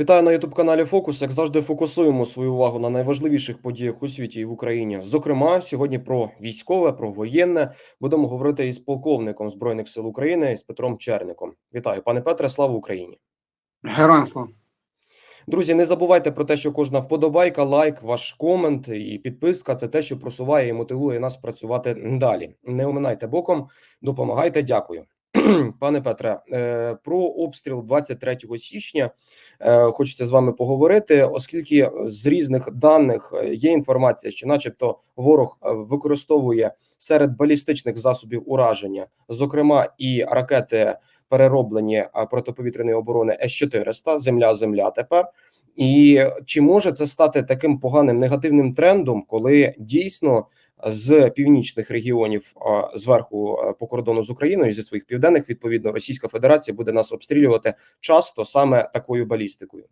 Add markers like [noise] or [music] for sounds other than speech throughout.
Вітаю на youtube каналі Фокус. Як завжди, фокусуємо свою увагу на найважливіших подіях у світі і в Україні. Зокрема, сьогодні про військове, про воєнне будемо говорити із полковником збройних сил України з Петром Черником. Вітаю, пане Петре. Слава Україні! Героям слава. Друзі, не забувайте про те, що кожна вподобайка, лайк, ваш комент і підписка це те, що просуває і мотивує нас працювати далі. Не оминайте боком, допомагайте. Дякую. [clears throat] Пане Петре, е, про обстріл 23 січня е, хочеться з вами поговорити, оскільки з різних даних е, є інформація, що, начебто, ворог використовує серед балістичних засобів ураження, зокрема і ракети перероблені протиповітряної оборони С-400, земля-земля тепер. І чи може це стати таким поганим негативним трендом, коли дійсно з північних регіонів зверху по кордону з Україною зі своїх південних відповідно Російська Федерація буде нас обстрілювати часто саме такою балістикою?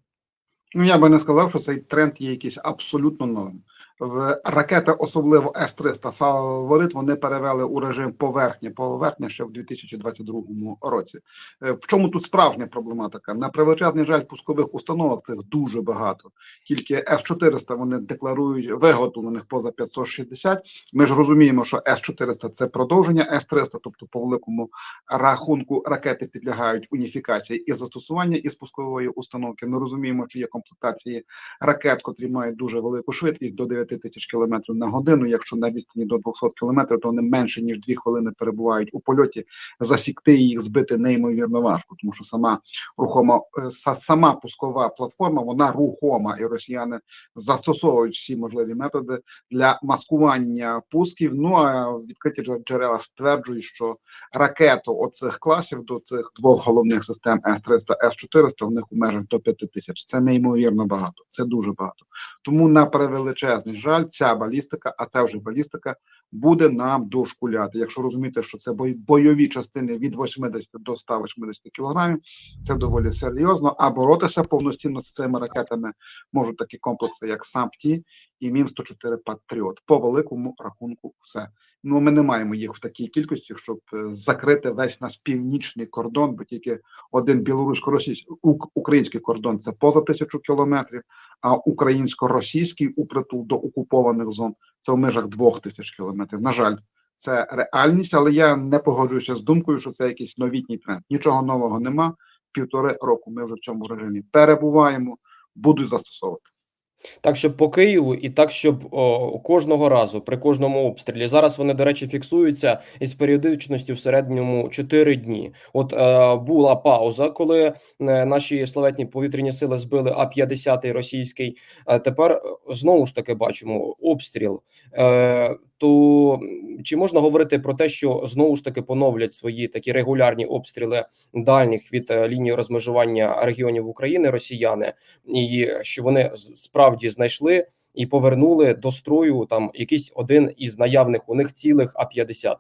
Ну я би не сказав, що цей тренд є якийсь абсолютно новим. В ракети, особливо С-300, фаворит, вони перевели у режим поверхні, поверхня ще в 2022 році. Е, В чому тут справжня проблематика? На превеличезний жаль, пускових установок цих дуже багато. Тільки С-400 вони декларують виготовлених поза 560. Ми ж розуміємо, що С-400 це продовження С-300, тобто по великому рахунку ракети підлягають уніфікації і застосування із пускової установки. Ми розуміємо, що є комплектації ракет, котрі мають дуже велику швидкість до 9 тисяч кілометрів на годину. Якщо на відстані до 200 кілометрів, то вони менше ніж 2 хвилини перебувають у польоті. Засікти їх збити неймовірно важко, тому що сама рухома е, сама пускова платформа вона рухома, і росіяни застосовують всі можливі методи для маскування пусків. Ну а відкриті джер- джерела стверджують, що ракету оцих класів до цих двох головних систем С-300, С-400 в них у межах до 5 тисяч. Це неймовірно багато. Це дуже багато. Тому на превеличезний жаль, ця балістика, а це вже балістика, буде нам дошкуляти. Якщо розуміти, що це бой- бойові частини від 80 до 180 кілограмів, це доволі серйозно. А боротися повноцінно з цими ракетами можуть такі комплекси, як САМПТІ і Мін 104 Патріот. По великому рахунку, все. Ну ми не маємо їх в такій кількості, щоб е, закрити весь наш північний кордон, бо тільки один білорусько-російський український кордон це поза тисячу кілометрів, а українсько-російський упритул до окупованих зон це в межах двох тисяч кілометрів. На жаль, це реальність, але я не погоджуюся з думкою, що це якийсь новітній тренд. Нічого нового нема. Півтори року ми вже в цьому режимі перебуваємо, будуть застосовувати. Так, щоб по Києву, і так, щоб о, кожного разу при кожному обстрілі. Зараз вони, до речі, фіксуються із періодичністю в середньому 4 дні. От е, була пауза, коли е, наші славетні повітряні сили збили А-50 російський. А тепер е, знову ж таки бачимо обстріл. Е, то чи можна говорити про те, що знову ж таки поновлять свої такі регулярні обстріли дальніх від е, лінії розмежування регіонів України росіяни, і що вони справді знайшли і повернули до строю там якийсь один із наявних у них цілих А-50?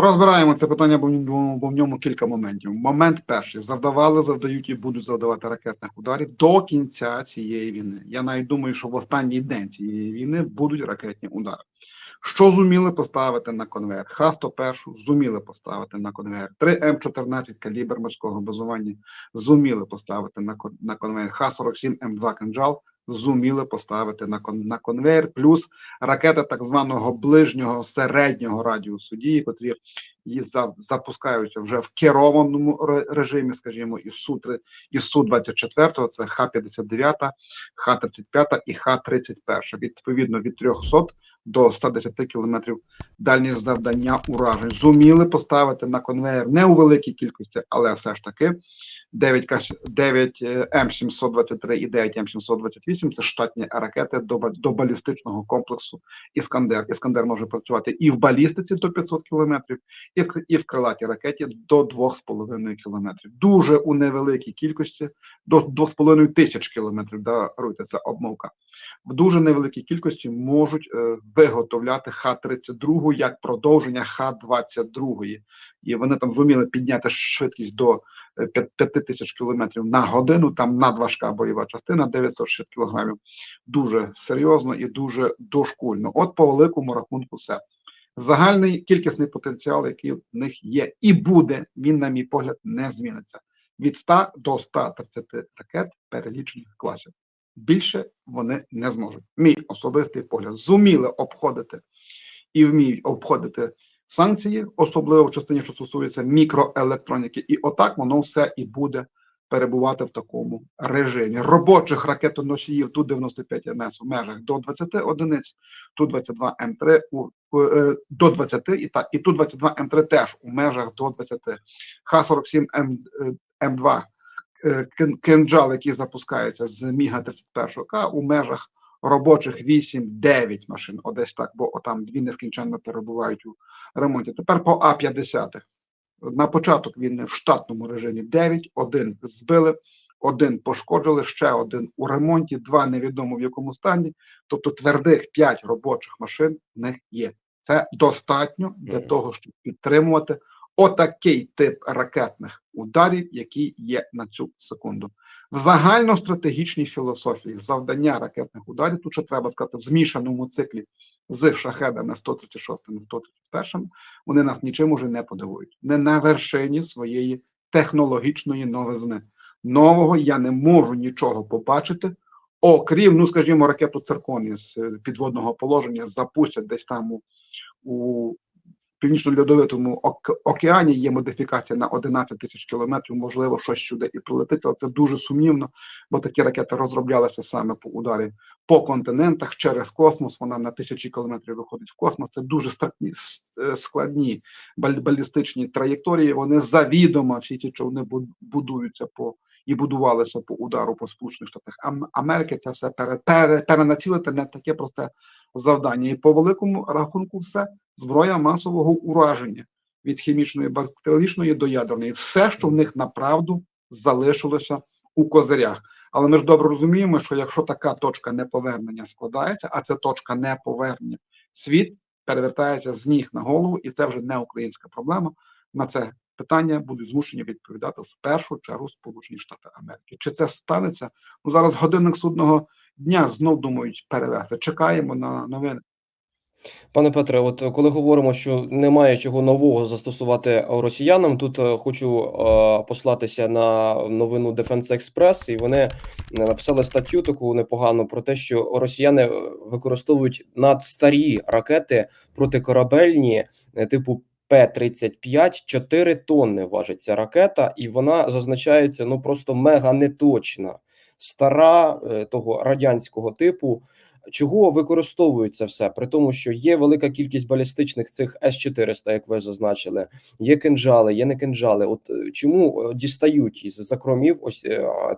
Розбираємо це питання, бо в ньому, кілька моментів. Момент перший завдавали, завдають і будуть завдавати ракетних ударів до кінця цієї війни. Я навіть думаю, що в останній день цієї війни будуть ракетні удари. Що зуміли поставити на конвейер? Х-101 зуміли поставити на конвейер. 3 М14 калібр морського базування зуміли поставити на, кон- на конвейер. Х-47 М2 кинжал зуміли поставити на, кон, на конвейер. Плюс ракети так званого ближнього середнього радіусу дії, котрі її за, запускаються вже в керованому режимі, скажімо, із Су-3, із Су-24, це Х-59, Х-35 і Х-31. Відповідно від 300 до 110 кілометрів дальність завдання уражень. Зуміли поставити на конвейер не у великій кількості, але все ж таки 9, К- 9 е, М723 і 9 М728 – це штатні ракети до, до балістичного комплексу Іскандер. Іскандер може працювати і в балістиці до 500 кілометрів, і в, і в крилатій ракеті до 2,5 кілометрів. Дуже у невеликій кількості, до 2,5 тисяч кілометрів, даруйте, це обмовка. В дуже невеликій кількості можуть е, виготовляти Х-32 як продовження Х-22. І вони там зуміли підняти швидкість до 5 тисяч кілометрів на годину, там надважка бойова частина 960 кілограмів. Дуже серйозно і дуже дошкульно. От по великому рахунку все. Загальний кількісний потенціал, який в них є і буде, він, на мій погляд, не зміниться. від 100 до 130 ракет перелічених класів. Більше вони не зможуть. Мій особистий погляд зуміли обходити і вміють обходити санкції, особливо в частині, що стосується мікроелектроніки, і отак воно все і буде перебувати в такому режимі. Робочих ракетоносіїв Ту-95 МС в межах до 20 одиниць, Ту-22 М3 у, е, до 20 і, та, і Ту-22 М3 теж у межах до 20. Х-47 М, е, М2 е, кин- кинджал, який запускається з Міга 31 К у межах робочих 8-9 машин. Одесь так, бо там дві нескінченно перебувають у ремонті. Тепер по А-50. На початок війни в штатному режимі 9, один збили, один пошкоджили, ще один у ремонті, два невідомо в якому стані. Тобто твердих 5 робочих машин в них є. Це достатньо для того, щоб підтримувати отакий тип ракетних ударів, які є на цю секунду. В загальностратегічній філософії завдання ракетних ударів, тут ще треба сказати, в змішаному циклі з шахедами 136 і 131, вони нас нічим уже не подивують. Не на вершині своєї технологічної новизни. Нового я не можу нічого побачити, окрім, ну скажімо, ракету цирконі з підводного положення запустять десь там у, у північно-льодовитому ок- океані. Є модифікація на 11 тисяч кілометрів. Можливо, щось сюди і прилетить, але це дуже сумнівно, бо такі ракети розроблялися саме по ударі по континентах через космос. Вона на тисячі кілометрів виходить в космос. Це дуже е, складні бал- балістичні траєкторії. Вони завідомо всі ці човни будуються по і будувалися по удару по Сполучених Штатах Америки. Це все пере, пере, перенацілити не таке просте завдання. І по великому рахунку, все зброя масового ураження від хімічної, бактеріологічної до ядерної. Все, що в них направду залишилося у козирях. Але ми ж добре розуміємо, що якщо така точка неповернення складається, а це точка неповернення, світ перевертається з ніг на голову, і це вже не українська проблема. На це питання будуть змушені відповідати в першу чергу Сполучені Штати Америки. Чи це станеться? Ну зараз годинник судного дня знов думають перевести. Чекаємо на новини. Пане Петре, от коли говоримо, що немає чого нового застосувати росіянам, тут е, хочу е, послатися на новину Defense Express, і вони е, написали статтю таку непогану про те, що росіяни е, використовують надстарі ракети протикорабельні типу. П-35 4 тонни важить ця ракета, і вона зазначається ну просто мега неточна, стара е, того радянського типу. Чого використовується все при тому, що є велика кількість балістичних цих С-400, як ви зазначили, є кинжали, є не кинжали. От е, чому е, дістають із закромів ось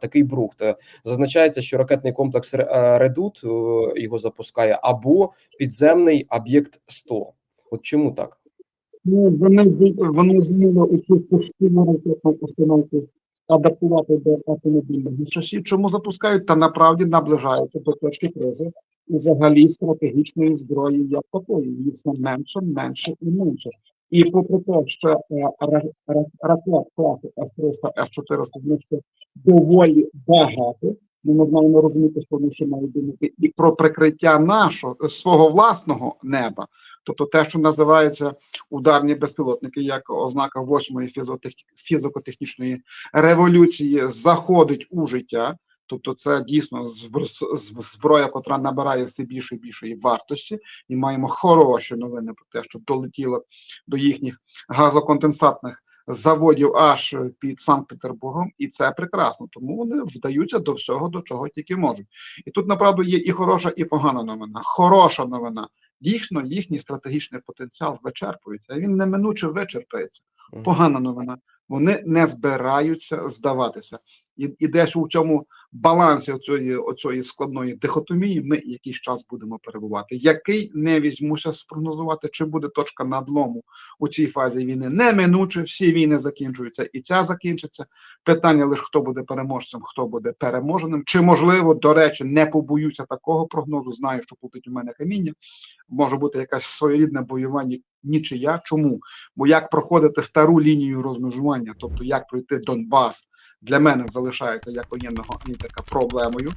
такий брухт? Зазначається, що ракетний комплекс Редут його запускає, або підземний об'єкт 100. От чому так? Ну, вони, вони зміли у цю пустину ракетну установку адаптувати до автомобільних шасі. Чому запускають? Та направді наближаються до точки кризи і взагалі стратегічної зброї як такої. Її все менше, менше і менше. І попри те, що е, ра- ра- ракет класу С-300, С-400 в них доволі багато, ну, ми маємо розуміти, що вони ще мають думати і про прикриття нашого свого власного неба, тобто те, що називається ударні безпілотники, як ознака восьмої фізико-технічної революції, заходить у життя. Тобто, це дійсно зброя, котра набирає все більше і більшої вартості, і маємо хороші новини про те, що долетіло до їхніх газоконденсатних заводів аж під Санкт-Петербургом, і це прекрасно. Тому вони вдаються до всього, до чого тільки можуть. І тут направду є і хороша, і погана новина. Хороша новина. Дійсно, їхній стратегічний потенціал вичерпується. Він неминуче вичерпається. Погана новина. Вони не збираються здаватися. І, десь у цьому балансі оцієї, оцієї складної дихотомії ми якийсь час будемо перебувати. Який не візьмуся спрогнозувати, чи буде точка надлому у цій фазі війни. Неминуче всі війни закінчуються, і ця закінчиться. Питання лише хто буде переможцем, хто буде переможеним. Чи можливо, до речі, не побоюся такого прогнозу. Знаю, що платить у мене каміння. Може бути якась своєрідне воювання нічия. Чому? Бо як проходити стару лінію розмежування, тобто як пройти Донбас, для мене залишається як воєнного аналітика проблемою.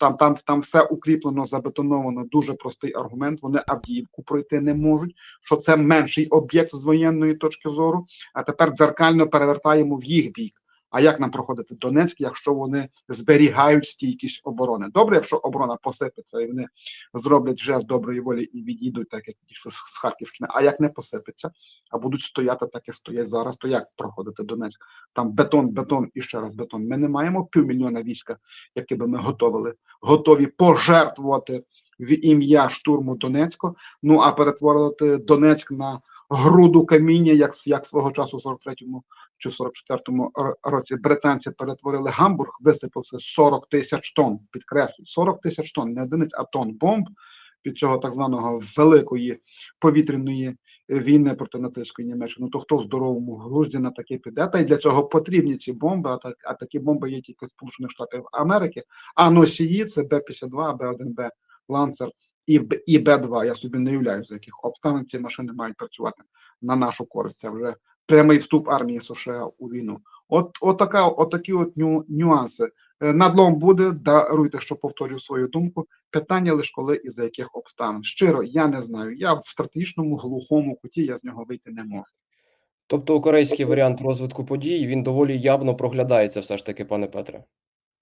Там, там, там все укріплено, забетоновано. Дуже простий аргумент. Вони Авдіївку пройти не можуть. Що це менший об'єкт з воєнної точки зору. А тепер дзеркально перевертаємо в їх бік. А як нам проходити Донецьк, якщо вони зберігають стійкість оборони? Добре, якщо оборона посипеться і вони зроблять жест доброї волі і відійдуть, так як дійшли з Харківщини. А як не посипеться, а будуть стояти, так як стоять зараз, то як проходити Донецьк? Там бетон, бетон і ще раз бетон. Ми не маємо півмільйона війська, яке би ми готовили, готові пожертвувати в ім'я штурму Донецьку. Ну а перетворити Донецьк на груду каміння, як, як свого часу в 43-му чи в 44-му році британці перетворили Гамбург, висипався 40 тисяч тонн, підкреслюю, 40 тисяч тонн, не одиниць, а тонн бомб від цього так званого великої повітряної війни проти нацистської Німеччини. Ну то хто в здоровому глузді на таке піде? Та й для цього потрібні ці бомби, а, так, а такі бомби є тільки в Сполучених Штатах Америки, а носії це Б-52, Б-1Б, Ланцер і, і Б-2. Я собі не уявляю, за яких обставин ці машини мають працювати на нашу користь. Це вже прямий вступ армії США у війну. От, от, така, от такі от ню, нюанси. Е, Надлом буде, даруйте, що повторюю свою думку. Питання лише коли і за яких обставин. Щиро, я не знаю. Я в стратегічному глухому куті, я з нього вийти не можу. Тобто корейський варіант розвитку подій він доволі явно проглядається, все ж таки, пане Петре.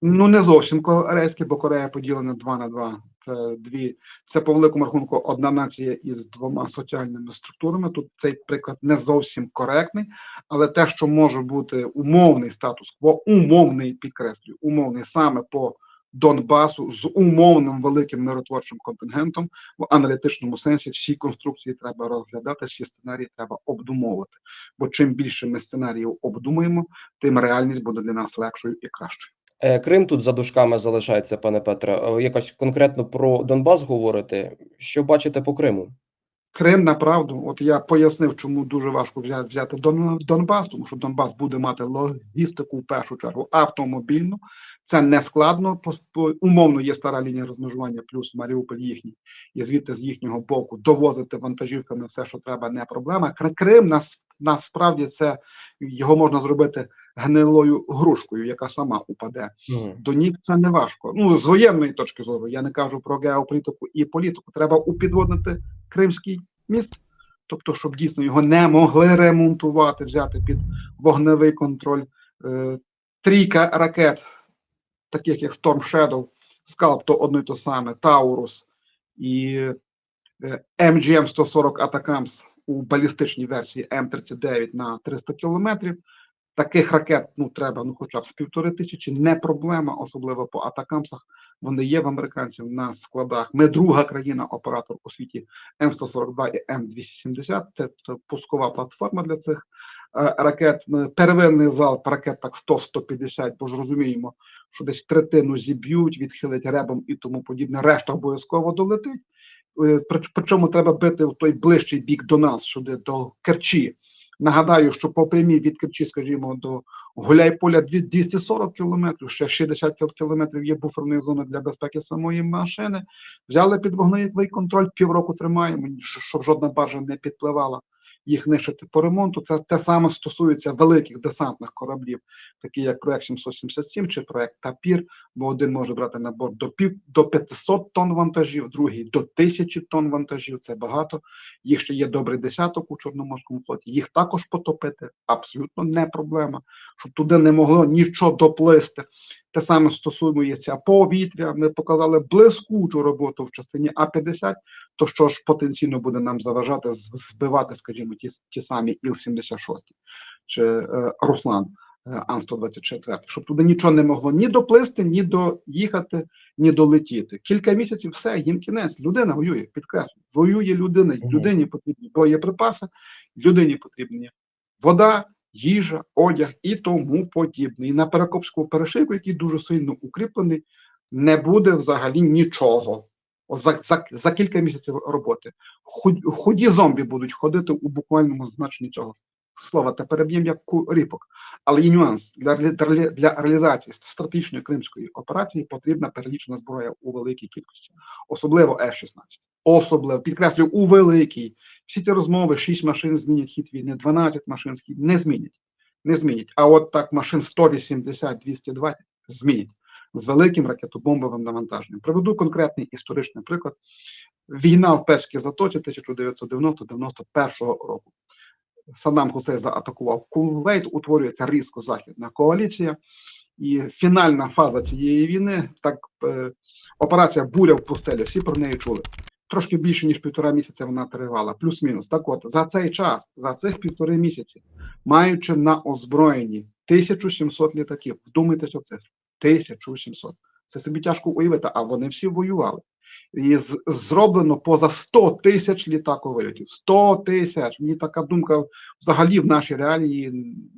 Ну, не зовсім корейський, бо Корея поділена 2 на 2. Це дві, це по великому рахунку одна нація із двома соціальними структурами. Тут цей приклад не зовсім коректний, але те, що може бути умовний статус-кво, умовний підкреслюю, умовний саме по Донбасу з умовним великим миротворчим контингентом в аналітичному сенсі всі конструкції треба розглядати, всі сценарії треба обдумовувати. Бо чим більше ми сценаріїв обдумуємо, тим реальність буде для нас легшою і кращою. Е, Крим тут за дужками залишається, пане Петре. Е, Якось конкретно про Донбас говорите. Що бачите по Криму? Крим направду, от я пояснив, чому дуже важко взяти, Донбас, тому що Донбас буде мати логістику в першу чергу автомобільну. Це не складно. Умовно є стара лінія розмежування, плюс Маріуполь їхній, і звідти з їхнього боку довозити вантажівками все, що треба, не проблема. Кри- Крим нас насправді це його можна зробити гнилою грушкою, яка сама упаде Мгм. до ніг це не важко. Ну, з воєнної точки зору, я не кажу про геополітику і політику. Треба упідводити Кримський міст, тобто, щоб дійсно його не могли ремонтувати, взяти під вогневий контроль. Е, трійка ракет, таких як Storm Shadow, Scalp, то одно й то саме, Таурус і е, MGM-140 Atacams у балістичній версії М39 на 300 кілометрів. Таких ракет ну треба ну хоча б з півтори тисячі, не проблема, особливо по атакамсах. Вони є в американців на складах. Ми друга країна-оператор у світі М142 і М270. Це пускова платформа для цих е, ракет. Е, Первинний залп ракет так 100-150, бо ж розуміємо, що десь третину зіб'ють, відхилять ребом і тому подібне. Решта обов'язково долетить. Е, Причому треба бити в той ближчий бік до нас, сюди до Керчі. Нагадаю, що по прямій від Керчі, скажімо, до Гуляйполя дві- 240 кілометрів, ще 60 кіл- кілометрів є буферної зони для безпеки самої машини. Взяли під вогневий контроль, півроку тримаємо, щоб жодна баржа не підпливала їх нищити по ремонту. Це те саме стосується великих десантних кораблів, такі як проект 777 чи проект Тапір, бо один може брати на борт до пів до 500 тонн вантажів, другий до 1000 тонн вантажів. Це багато. Їх ще є добрий десяток у Чорноморському флоті. Їх також потопити абсолютно не проблема, щоб туди не могло нічого доплисти. Те саме стосується повітря. Ми показали блискучу роботу в частині А-50, то що ж потенційно буде нам заважати збивати, скажімо, ті, ті самі Іл-76 чи е, Руслан е, Ан-124, щоб туди нічого не могло ні доплисти, ні доїхати, ні долетіти. Кілька місяців все, їм кінець. Людина воює, підкреслюю. Воює людина, людині потрібні боєприпаси, людині потрібні вода, їжа, одяг і тому подібне. І на Перекопському перешийку, який дуже сильно укріплений, не буде взагалі нічого. За, за, за кілька місяців роботи. Худ- Худі зомбі будуть ходити у буквальному значенні цього слова та переб'єм як куріпок. Але є нюанс для, для, для реалізації стратегічної кримської операції потрібна перелічена зброя у великій кількості, особливо F-16. Особливо підкреслюю у великій. Всі ці розмови, 6 машин змінять хід війни, 12 машин не змінять. Не змінять. А от так машин 180, 220 змінять з великим ракетобомбовим навантаженням. Приведу конкретний історичний приклад. Війна в Перській затоці 1990-91 року. Саддам Хусейн заатакував Кувейт, утворюється різко західна коаліція. І фінальна фаза цієї війни, так е, операція Буря в пустелі, всі про неї чули. Трошки більше ніж півтора місяця вона тривала, плюс-мінус. Так от за цей час, за цих півтори місяці, маючи на озброєнні 1700 літаків, вдумайтеся в цифру, 1700. Це собі тяжко уявити, а вони всі воювали. І зроблено поза 100 тисяч літаковильотів. 100 тисяч. Мені така думка взагалі в нашій реалії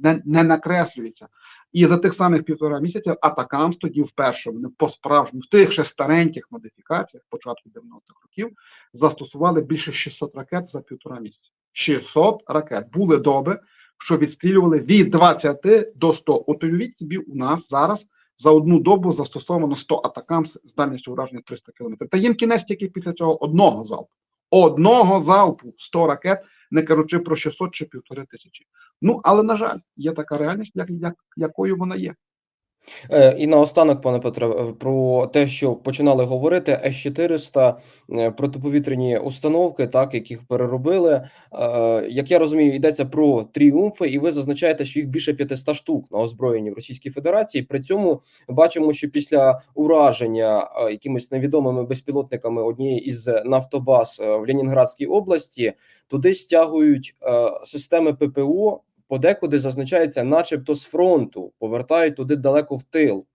не, не накреслюється. І за тих самих півтора місяця Атакамс тоді вперше вони по справжньому в тих ще стареньких модифікаціях початку 90-х років застосували більше 600 ракет за півтора місяця. 600 ракет були доби, що відстрілювали від 20 до 100. От уявіть собі, у нас зараз за одну добу застосовано 100 атакамс з дальністю ураження 300 км. Та їм кінець тільки після цього одного залпу. Одного залпу 100 ракет, не кажучи про 600 чи півтори тисячі. Ну але на жаль, є така реальність, як, як якою вона є. Е, І наостанок, пане Петре, е, про те, що починали говорити, С-400 е, протиповітряні установки, так яких переробили. Як я розумію, йдеться про тріумфи, і ви зазначаєте, що їх більше 500 штук на озброєнні в Російській Федерації. При цьому бачимо, що після ураження якимись невідомими безпілотниками однієї із нафтобаз в Ленінградській області туди стягують системи ППО подекуди зазначається, начебто з фронту, повертають туди далеко в тил.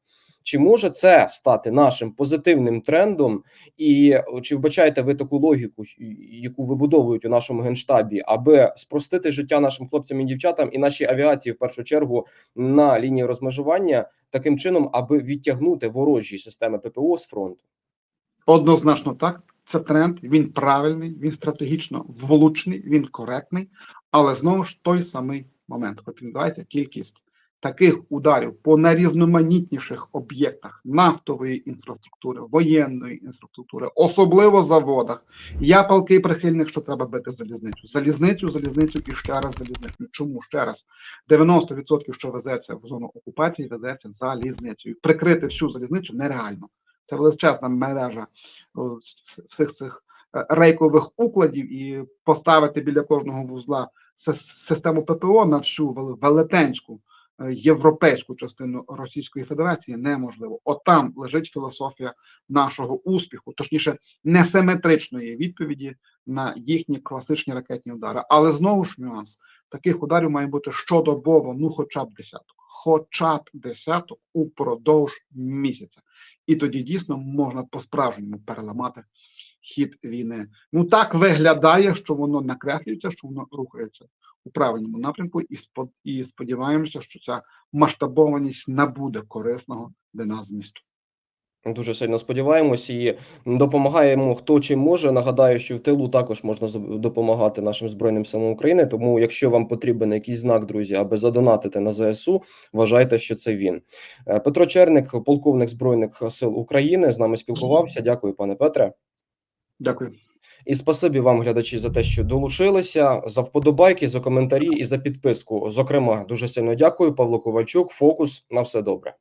Чи може це стати нашим позитивним трендом? І чи вбачаєте ви таку логіку, яку вибудовують у нашому генштабі, аби спростити життя нашим хлопцям і дівчатам і нашій авіації в першу чергу на лінії розмежування таким чином, аби відтягнути ворожі системи ППО з фронту? Однозначно так. Це тренд, він правильний, він стратегічно влучний, він коректний, але знову ж той самий момент. Давайте кількість таких ударів по найрізноманітніших об'єктах нафтової інфраструктури, воєнної інфраструктури, особливо заводах. Я палкий прихильник, що треба бити залізницю. Залізницю, залізницю і ще раз залізницю. Чому ще раз? 90% що везеться в зону окупації, везеться залізницею. Прикрити всю залізницю нереально. Це величезна мережа всіх цих е, рейкових укладів і поставити біля кожного вузла систему ППО на всю вел- велетенську е, європейську частину Російської Федерації неможливо. От там лежить філософія нашого успіху, точніше, несиметричної відповіді на їхні класичні ракетні удари. Але знову ж нюанс таких ударів має бути щодобово, ну хоча б десяток, хоча б десяток упродовж місяця. І тоді дійсно можна по-справжньому переламати хід війни. Ну так виглядає, що воно накреслюється, що воно рухається у правильному напрямку, і і сподіваємося, що ця масштабованість набуде корисного для нас змісту. Дуже сильно сподіваємось і допомагаємо хто чим може. Нагадаю, що в тилу також можна допомагати нашим збройним силам України. Тому, якщо вам потрібен якийсь знак, друзі, аби задонатити на ЗСУ, вважайте, що це він. Е, Петро Черник, полковник збройних сил України, з нами спілкувався. Дякую, пане Петре. Дякую. І спасибі вам, глядачі, за те, що долучилися, за вподобайки, за коментарі і за підписку. Зокрема, дуже сильно дякую. Павло Ковальчук. Фокус на все добре.